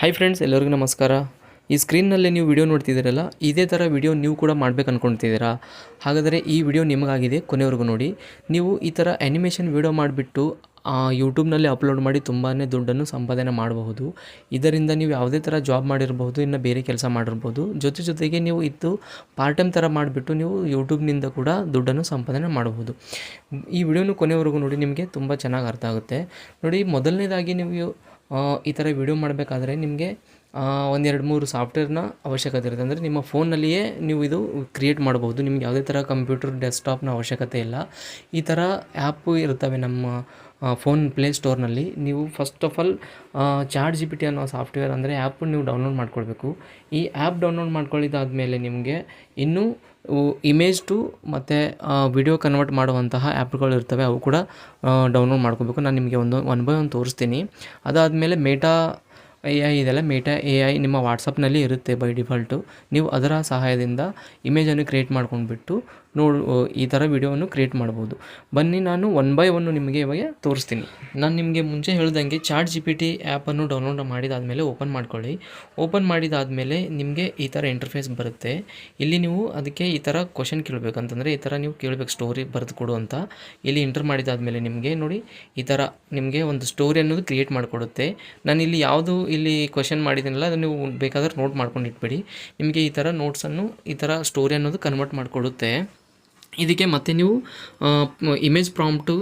Hi friends ಎಲ್ಲರಿಗೂ ನಮಸ್ಕಾರ. ಈ ಸ್ಕ್ರೀನ್ನಲ್ಲಿ ನೀವು ವಿಡಿಯೋ ನೋಡ್ತಿದ್ದೀರಲ್ಲ, ಇದೇ ಥರ ವಿಡಿಯೋ ನೀವು ಕೂಡ ಮಾಡ್ಬೇಕು ಅಂದ್ಕೊಳ್ತಿದ್ದೀರಾ ಹಾಗಾದರೆ ಈ ವಿಡಿಯೋ ನಿಮಗಾಗಿದೆ, ಕೊನೆವರೆಗೂ ನೋಡಿ. ನೀವು ಈ ಥರ ಆ್ಯನಿಮೇಷನ್ ವಿಡಿಯೋ ಮಾಡಿಬಿಟ್ಟು ಯೂಟ್ಯೂಬ್ನಲ್ಲಿ ಅಪ್ಲೋಡ್ ಮಾಡಿ ತುಂಬಾ ದುಡ್ಡನ್ನು ಸಂಪಾದನೆ ಮಾಡಬಹುದು. ಇದರಿಂದ ನೀವು ಯಾವುದೇ ಥರ ಜಾಬ್ ಮಾಡಿರಬಹುದು, ಇನ್ನು ಬೇರೆ ಕೆಲಸ ಮಾಡಿರ್ಬೋದು ಜೊತೆ ಜೊತೆಗೆ ನೀವು ಇತ್ತು ಪಾರ್ಟ್ ಟೈಮ್ ಥರ ಮಾಡಿಬಿಟ್ಟು ನೀವು ಯೂಟ್ಯೂಬ್ನಿಂದ ಕೂಡ ದುಡ್ಡನ್ನು ಸಂಪಾದನೆ ಮಾಡಬಹುದು. ಈ ವಿಡಿಯೋನು ಕೊನೆವರೆಗೂ ನೋಡಿ, ನಿಮಗೆ ತುಂಬ ಚೆನ್ನಾಗಿ ಅರ್ಥ ಆಗುತ್ತೆ. ನೋಡಿ, ಮೊದಲನೇದಾಗಿ ನೀವು ಈ ಥರ ವಿಡಿಯೋ ಮಾಡಬೇಕಾದ್ರೆ ನಿಮಗೆ ಒಂದೆರಡು ಮೂರು ಸಾಫ್ಟ್ವೇರ್ನ ಅವಶ್ಯಕತೆ ಇರುತ್ತೆ. ಅಂದರೆ ನಿಮ್ಮ ಫೋನ್ನಲ್ಲಿಯೇ ನೀವು ಇದು ಕ್ರಿಯೇಟ್ ಮಾಡ್ಬೋದು. ನಿಮ್ಗೆ ಯಾವುದೇ ಥರ ಕಂಪ್ಯೂಟರ್ ಡೆಸ್ಕ್ಟಾಪ್ನ ಅವಶ್ಯಕತೆ ಇಲ್ಲ. ಈ ಥರ ಆ್ಯಪು ಇರ್ತವೆ ನಮ್ಮ ಫೋನ್ ಪ್ಲೇ ಸ್ಟೋರ್ನಲ್ಲಿ ನೀವು first of all chat G P T ಅನ್ನೋ ಸಾಫ್ಟ್ವೇರ್ ಅಂದರೆ ಆ್ಯಪ್ ನೀವು ಡೌನ್ಲೋಡ್ ಮಾಡ್ಕೊಳ್ಬೇಕು. ಈ ಆ್ಯಪ್ ಡೌನ್ಲೋಡ್ ಮಾಡ್ಕೊಳ್ಳಿದ್ದಾದಮೇಲೆ ನಿಮಗೆ ಇನ್ನೂ ಇಮೇಜ್ ಟು ಮತ್ತು ವಿಡಿಯೋ ಕನ್ವರ್ಟ್ ಮಾಡುವಂತಹ ಆ್ಯಪ್ಗಳು ಇರ್ತವೆ. ಅವು ಕೂಡ ಡೌನ್ಲೋಡ್ ಮಾಡ್ಕೋಬೇಕು ನಾನು ನಿಮಗೆ ಒಂದು ಒನ್ ಬೈ ಒನ್ ತೋರಿಸ್ತೀನಿ. ಅದಾದಮೇಲೆ ಮೇಟಾ ಎ ಐ ಇದೆಲ್ಲ ಮೇಟಾ ಎ ಐ ನಿಮ್ಮ ವಾಟ್ಸಪ್ನಲ್ಲಿ ಇರುತ್ತೆ ಬೈ ಡಿಫಾಲ್ಟು ನೀವು ಅದರ ಸಹಾಯದಿಂದ ಇಮೇಜನ್ನು ಕ್ರಿಯೇಟ್ ಮಾಡ್ಕೊಂಡ್ಬಿಟ್ಟು ನೋಡು ಈ ಥರ ವಿಡಿಯೋವನ್ನು ಕ್ರಿಯೇಟ್ ಮಾಡ್ಬೋದು. ಬನ್ನಿ ನಾನು ಒನ್ ಬೈ ಒನ್ನು ನಿಮಗೆ ಇವಾಗ ತೋರಿಸ್ತೀನಿ. ನಾನು ನಿಮಗೆ ಮುಂಚೆ ಹೇಳ್ದಂಗೆ ಚಾಟ್ ಜಿ ಪಿ ಟಿ ಆ್ಯಪನ್ನು ಡೌನ್ಲೋಡ್ ಮಾಡಿದಾದಮೇಲೆ ಓಪನ್ ಮಾಡ್ಕೊಳ್ಳಿ. ಓಪನ್ ಮಾಡಿದಾದಮೇಲೆ ನಿಮಗೆ ಈ ಥರ ಇಂಟರ್ಫೇಸ್ ಬರುತ್ತೆ. ಇಲ್ಲಿ ನೀವು ಅದಕ್ಕೆ ಈ ಥರ ಕ್ವಶನ್ ಕೇಳಬೇಕಂತಂದರೆ ಈ ಥರ ನೀವು ಕೇಳಬೇಕು ಸ್ಟೋರಿ ಬರೆದು ಕೊಡು ಅಂತ. ಇಲ್ಲಿ ಇಂಟರ್ ಮಾಡಿದಾದಮೇಲೆ ನಿಮಗೆ ನೋಡಿ ಈ ಥರ ನಿಮಗೆ ಒಂದು ಸ್ಟೋರಿ ಅನ್ನೋದು ಕ್ರಿಯೇಟ್ ಮಾಡಿಕೊಡುತ್ತೆ. ನಾನು ಇಲ್ಲಿ ಯಾವುದು ಇಲ್ಲಿ ಕ್ವಶನ್ ಮಾಡಿದ್ದೀನಲ್ಲ, ಅದನ್ನು ನೀವು ಬೇಕಾದ್ರೆ ನೋಟ್ ಮಾಡ್ಕೊಂಡು ಇಟ್ಬಿಡಿ. ನಿಮಗೆ ಈ ಥರ ನೋಟ್ಸನ್ನು ಈ ಥರ ಸ್ಟೋರಿ ಅನ್ನೋದು ಕನ್ವರ್ಟ್ ಮಾಡಿಕೊಡುತ್ತೆ. ಇದಕ್ಕೆ ಮತ್ತೆ ನೀವು ಇಮೇಜ್ ಪ್ರಾಂಪ್ಟು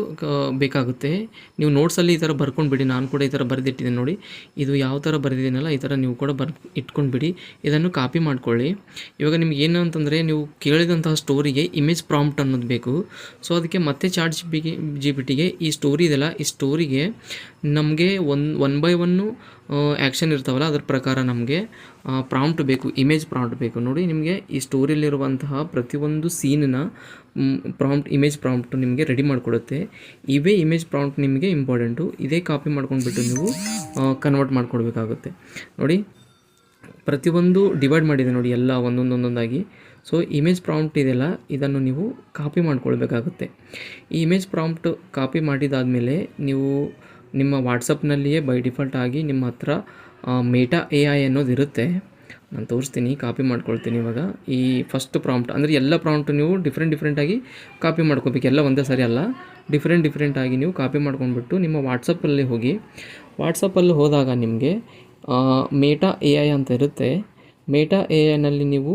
ಬೇಕಾಗುತ್ತೆ. ನೀವು ನೋಟ್ಸಲ್ಲಿ ಈ ಥರ ಬರ್ಕೊಂಡು ಬಿಡಿ. ನಾನು ಕೂಡ ಈ ಥರ ಬರೆದಿಟ್ಟಿದ್ದೀನಿ ನೋಡಿ. ಇದು ಯಾವ ಥರ ಬರೆದಿದ್ದೀನಲ್ಲ, ಈ ಥರ ನೀವು ಕೂಡ ಬರ್ ಇಟ್ಕೊಂಡ್ಬಿಡಿ ಇದನ್ನು ಕಾಪಿ ಮಾಡ್ಕೊಳ್ಳಿ. ಇವಾಗ ನಿಮ್ಗೆ ಏನು ಅಂತಂದರೆ, ನೀವು ಕೇಳಿದಂತಹ ಸ್ಟೋರಿಗೆ ಇಮೇಜ್ ಪ್ರಾಂಪ್ಟ್ ಅನ್ನೋದು ಬೇಕು. ಸೊ ಅದಕ್ಕೆ ಮತ್ತೆ chat G B G B ಟಿಗೆ ಈ ಸ್ಟೋರಿ ಇದೆಲ್ಲ ಈ ಸ್ಟೋರಿಗೆ ನಮಗೆ one one by one action ಇರ್ತಾವಲ್ಲ, ಅದ್ರ ಪ್ರಕಾರ ನಮಗೆ ಪ್ರಾಂಪ್ಟ್ ಬೇಕು ಇಮೇಜ್ ಪ್ರಾಂಪ್ಟ್ ಬೇಕು. ನೋಡಿ, ನಿಮಗೆ ಈ ಸ್ಟೋರಿಯಲ್ಲಿರುವಂತಹ ಪ್ರತಿಯೊಂದು ಸೀನನ್ನ ಪ್ರಾಂಪ್ಟ್ ಇಮೇಜ್ ಪ್ರಾಂಪ್ಟ್ ನಿಮಗೆ ರೆಡಿ ಮಾಡಿಕೊಡುತ್ತೆ. ಇವೇ ಇಮೇಜ್ ಪ್ರಾಂಪ್ಟ್ ನಿಮಗೆ ಇಂಪಾರ್ಟೆಂಟು ಇದೇ ಕಾಪಿ ಮಾಡ್ಕೊಂಡ್ಬಿಟ್ಟು ನೀವು ಕನ್ವರ್ಟ್ ಮಾಡ್ಕೊಡ್ಬೇಕಾಗುತ್ತೆ. ನೋಡಿ, ಪ್ರತಿಯೊಂದು ಡಿವೈಡ್ ಮಾಡಿದೆ ನೋಡಿ, ಎಲ್ಲ ಒಂದೊಂದೊಂದೊಂದಾಗಿ ಸೊ ಇಮೇಜ್ ಪ್ರಾಂಪ್ಟ್ ಇದೆಯಲ್ಲ, ಇದನ್ನು ನೀವು ಕಾಪಿ ಮಾಡ್ಕೊಳ್ಬೇಕಾಗುತ್ತೆ. ಈ ಇಮೇಜ್ ಪ್ರಾಂಪ್ಟ್ ಕಾಪಿ ಮಾಡಿದಾದಮೇಲೆ ನೀವು ನಿಮ್ಮ ವಾಟ್ಸಪ್ನಲ್ಲಿಯೇ ಬೈ ಡಿಫಾಲ್ಟ್ ಆಗಿ ನಿಮ್ಮ ಹತ್ರ ಮೇಟಾ ಎ ಐ ಅನ್ನೋದು ಇರುತ್ತೆ. ನಾನು ತೋರಿಸ್ತೀನಿ ಕಾಪಿ ಮಾಡ್ಕೊಳ್ತೀನಿ ಇವಾಗ. ಈ ಫಸ್ಟ್ ಪ್ರಾಂಪ್ಟ್ ಅಂದರೆ ಎಲ್ಲ ಪ್ರಾಂಪ್ಟ್ ನೀವು ಡಿಫ್ರೆಂಟ್ ಡಿಫ್ರೆಂಟಾಗಿ ಕಾಪಿ ಮಾಡ್ಕೋಬೇಕು. ಎಲ್ಲ ಒಂದೇ ಸರಿ ಅಲ್ಲ. ಡಿಫ್ರೆಂಟ್ ಡಿಫ್ರೆಂಟಾಗಿ ನೀವು ಕಾಪಿ ಮಾಡ್ಕೊಂಡ್ಬಿಟ್ಟು ನಿಮ್ಮ ವಾಟ್ಸಪ್ಪಲ್ಲಿ ಹೋಗಿ. ವಾಟ್ಸಪ್ಪಲ್ಲಿ ಹೋದಾಗ ನಿಮಗೆ ಮೇಟಾ ಎ ಐ ಅಂತ ಇರುತ್ತೆ. ಮೇಟಾ ಎ ಐನಲ್ಲಿ ನೀವು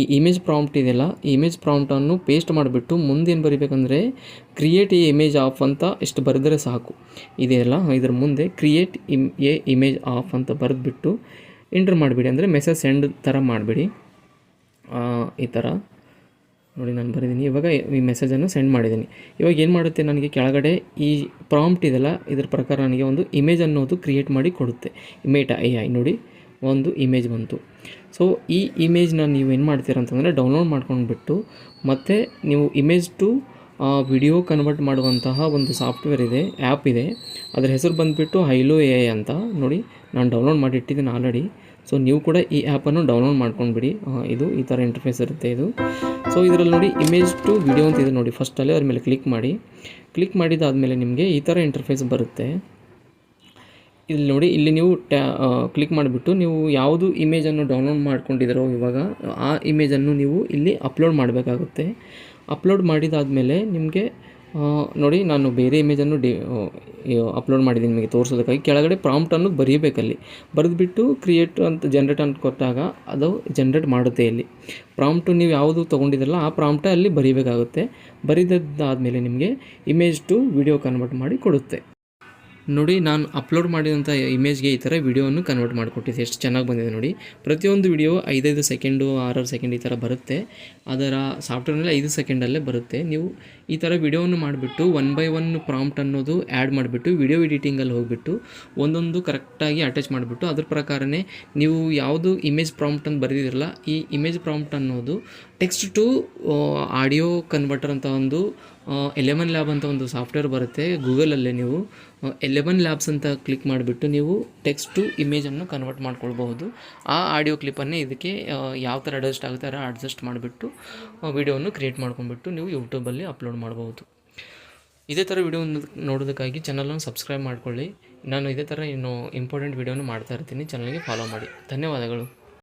ಈ ಇಮೇಜ್ ಪ್ರಾಂಪ್ಟ್ ಇದೆಯಲ್ಲ, ಈ ಇಮೇಜ್ ಪ್ರಾಂಪ್ಟನ್ನು ಪೇಸ್ಟ್ ಮಾಡಿಬಿಟ್ಟು ಮುಂದೇನು ಬರಿಬೇಕಂದ್ರೆ ಕ್ರಿಯೇಟ್ ಎ ಇಮೇಜ್ ಆಫ್ ಅಂತ ಇಷ್ಟು ಬರೆದರೆ ಸಾಕು. ಇದೆಯಲ್ಲ ಇದ್ರ ಮುಂದೆ ಕ್ರಿಯೇಟ್ ಇಮ್ ಎ ಇಮೇಜ್ ಆಫ್ ಅಂತ ಬರೆದ್ಬಿಟ್ಟು ಎಂಟ್ರ್ ಮಾಡಿಬಿಡಿ. ಅಂದರೆ ಮೆಸೇಜ್ ಸೆಂಡ್ ಥರ ಮಾಡಿಬಿಡಿ. ಈ ಥರ ನೋಡಿ, ನಾನು ಬರೆದೀನಿ. ಇವಾಗ ಈ ಮೆಸೇಜನ್ನು ಸೆಂಡ್ ಮಾಡಿದ್ದೀನಿ ಇವಾಗ ಏನು ಮಾಡುತ್ತೆ ನನಗೆ ಕೆಳಗಡೆ ಈ ಪ್ರಾಂಪ್ಟ್ ಇದೆಲ್ಲ ಇದ್ರ ಪ್ರಕಾರ ನನಗೆ ಒಂದು ಇಮೇಜ್ ಅನ್ನೋದು ಕ್ರಿಯೇಟ್ ಮಾಡಿ ಕೊಡುತ್ತೆ. ಮೇಟಾ ಎ ಐ ನೋಡಿ. ಒಂದು ಇಮೇಜ್ ಬಂತು. ಸೊ ಈ ಇಮೇಜ್ನ ನೀವು ಏನು ಮಾಡ್ತೀರ ಅಂತಂದರೆ ಡೌನ್ಲೋಡ್ ಮಾಡ್ಕೊಂಡ್ಬಿಟ್ಟು ಮತ್ತು ನೀವು ಇಮೇಜ್ ಟು ವಿಡಿಯೋ ಕನ್ವರ್ಟ್ ಮಾಡುವಂತಹ ಒಂದು ಸಾಫ್ಟ್ವೇರ್ ಇದೆ ಆ್ಯಪ್ ಇದೆ. ಅದರ ಹೆಸರು ಬಂದುಬಿಟ್ಟು ಹೈಲೋ ಎ ಅಂತ. ನೋಡಿ, ನಾನು ಡೌನ್ಲೋಡ್ ಮಾಡಿ ಇಟ್ಟಿದ್ದೀನಿ ಆಲ್ರೆಡಿ ಸೊ ನೀವು ಕೂಡ ಈ ಆ್ಯಪನ್ನು ಡೌನ್ಲೋಡ್ ಮಾಡ್ಕೊಂಡ್ಬಿಡಿ. ಇದು ಈ ಥರ ಇಂಟರ್ಫೇಸ್ ಇರುತ್ತೆ ಇದು. ಸೊ ಇದರಲ್ಲಿ ನೋಡಿ ಇಮೇಜ್ ಟು ವಿಡಿಯೋ ಅಂತ ಇದೆ ನೋಡಿ. ಫಸ್ಟಲ್ಲಿ ಅದ್ರ ಮೇಲೆ ಕ್ಲಿಕ್ ಮಾಡಿ. ಕ್ಲಿಕ್ ಮಾಡಿದಾದಮೇಲೆ ನಿಮಗೆ ಈ ಥರ ಇಂಟರ್ಫೇಸ್ ಬರುತ್ತೆ. ಇಲ್ಲಿ ನೋಡಿ, ಇಲ್ಲಿ ನೀವು ಟ್ಯಾ ಕ್ಲಿಕ್ ಮಾಡಿಬಿಟ್ಟು ನೀವು ಯಾವುದು ಇಮೇಜನ್ನು ಡೌನ್ಲೋಡ್ ಮಾಡ್ಕೊಂಡಿದ್ದೀರೋ ಇವಾಗ, ಆ ಇಮೇಜನ್ನು ನೀವು ಇಲ್ಲಿ ಅಪ್ಲೋಡ್ ಮಾಡಬೇಕಾಗುತ್ತೆ. ಅಪ್ಲೋಡ್ ಮಾಡಿದಾದಮೇಲೆ ನಿಮಗೆ ನೋಡಿ, ನಾನು ಬೇರೆ ಇಮೇಜನ್ನು ಡಿ ಅಪ್ಲೋಡ್ ಮಾಡಿದ್ದೀನಿ ನಿಮಗೆ ತೋರಿಸೋದಕ್ಕಾಗಿ. ಕೆಳಗಡೆ ಪ್ರಾಂಪ್ಟ್ ಅನ್ನೋದು ಬರೀಬೇಕಲ್ಲಿ ಬರೆದುಬಿಟ್ಟು ಕ್ರಿಯೇಟ್ ಅಂತ ಜನ್ರೇಟ್ ಅಂತ ಕೊಟ್ಟಾಗ ಅದು ಜನ್ರೇಟ್ ಮಾಡುತ್ತೆ ಇಲ್ಲಿ. ಪ್ರಾಂಪ್ಟು ನೀವು ಯಾವುದು ತೊಗೊಂಡಿದ್ರಲ್ಲ, ಆ ಪ್ರಾಂಪ್ಟ ಅಲ್ಲಿ ಬರೀಬೇಕಾಗುತ್ತೆ. ಬರೀದಾದ್ಮೇಲೆ ನಿಮಗೆ ಇಮೇಜ್ ಟು ವಿಡಿಯೋ ಕನ್ವರ್ಟ್ ಮಾಡಿ ಕೊಡುತ್ತೆ. ನೋಡಿ, ನಾನು ಅಪ್ಲೋಡ್ ಮಾಡಿದಂಥ ಇಮೇಜ್ಗೆ ಈ ಥರ ವಿಡಿಯೋವನ್ನು ಕನ್ವರ್ಟ್ ಮಾಡಿಕೊಟ್ಟಿದ್ದೆ. ಎಷ್ಟು ಚೆನ್ನಾಗಿ ಬಂದಿದೆ ನೋಡಿ. ಪ್ರತಿಯೊಂದು ವಿಡಿಯೋ ಐದೈದು ಸೆಕೆಂಡು ಆರಾರು ಸೆಕೆಂಡ್ ಈ ಥರ ಬರುತ್ತೆ. ಅದರ ಸಾಫ್ಟ್ವೇರ್ನಲ್ಲಿ ಐದು ಸೆಕೆಂಡಲ್ಲೇ ಬರುತ್ತೆ. ನೀವು ಈ ಥರ ವಿಡಿಯೋವನ್ನು ಮಾಡಿಬಿಟ್ಟು ಒನ್ ಬೈ ಒನ್ ಪ್ರಾಂಪ್ಟ್ ಅನ್ನೋದು ಆ್ಯಡ್ ಮಾಡಿಬಿಟ್ಟು ವಿಡಿಯೋ ಎಡಿಟಿಂಗಲ್ಲಿ ಹೋಗಿಬಿಟ್ಟು, ಒಂದೊಂದು ಕರೆಕ್ಟಾಗಿ ಅಟ್ಯಾಚ್ ಮಾಡಿಬಿಟ್ಟು, ಅದ್ರ ಪ್ರಕಾರನೇ ನೀವು ಯಾವುದು ಇಮೇಜ್ ಪ್ರಾಂಪ್ಟ್ ಅಂತ ಬರೆದಿರಲ್ಲ ಈ ಇಮೇಜ್ ಪ್ರಾಂಪ್ಟ್ ಅನ್ನೋದು ಟೆಕ್ಸ್ಟ್ ಟು ಆಡಿಯೋ ಕನ್ವರ್ಟರ್ ಅಂತ ಒಂದು ಎಲೆವನ್ ಲ್ಯಾಬ್ ಅಂತ ಒಂದು ಸಾಫ್ಟ್ವೇರ್ ಬರುತ್ತೆ. ಗೂಗಲಲ್ಲೇ ನೀವು ಎಲೆವನ್ ಲ್ಯಾಬ್ಸ್ ಅಂತ ಕ್ಲಿಕ್ ಮಾಡಿಬಿಟ್ಟು ನೀವು ಟೆಕ್ಸ್ಟ್ ಟು ಇಮೇಜನ್ನು ಕನ್ವರ್ಟ್ ಮಾಡ್ಕೊಳ್ಬಹುದು. ಆ ಆಡಿಯೋ ಕ್ಲಿಪ್ಪನ್ನೇ ಇದಕ್ಕೆ ಯಾವ ಥರ ಅಡ್ಜಸ್ಟ್ ಆಗುತ್ತೆ ಥರ ಅಡ್ಜಸ್ಟ್ ಮಾಡಿಬಿಟ್ಟು ವೀಡಿಯೋವನ್ನು ಕ್ರಿಯೇಟ್ ಮಾಡ್ಕೊಂಡ್ಬಿಟ್ಟು ನೀವು ಯೂಟ್ಯೂಬಲ್ಲಿ ಅಪ್ಲೋಡ್ ಮಾಡ್ಬೋದು ಇದೇ ಥರ ವಿಡಿಯೋ ನೋಡೋದಕ್ಕಾಗಿ ಚಾನಲನ್ನು ಸಬ್ಸ್ಕ್ರೈಬ್ ಮಾಡ್ಕೊಳ್ಳಿ. ನಾನು ಇದೇ ಥರ ಇನ್ನು ಇಂಪಾರ್ಟೆಂಟ್ ವಿಡಿಯೋನು ಮಾಡ್ತಾ ಇರ್ತೀನಿ. ಚಾನಲ್ಗೆ ಫಾಲೋ ಮಾಡಿ. ಧನ್ಯವಾದಗಳು.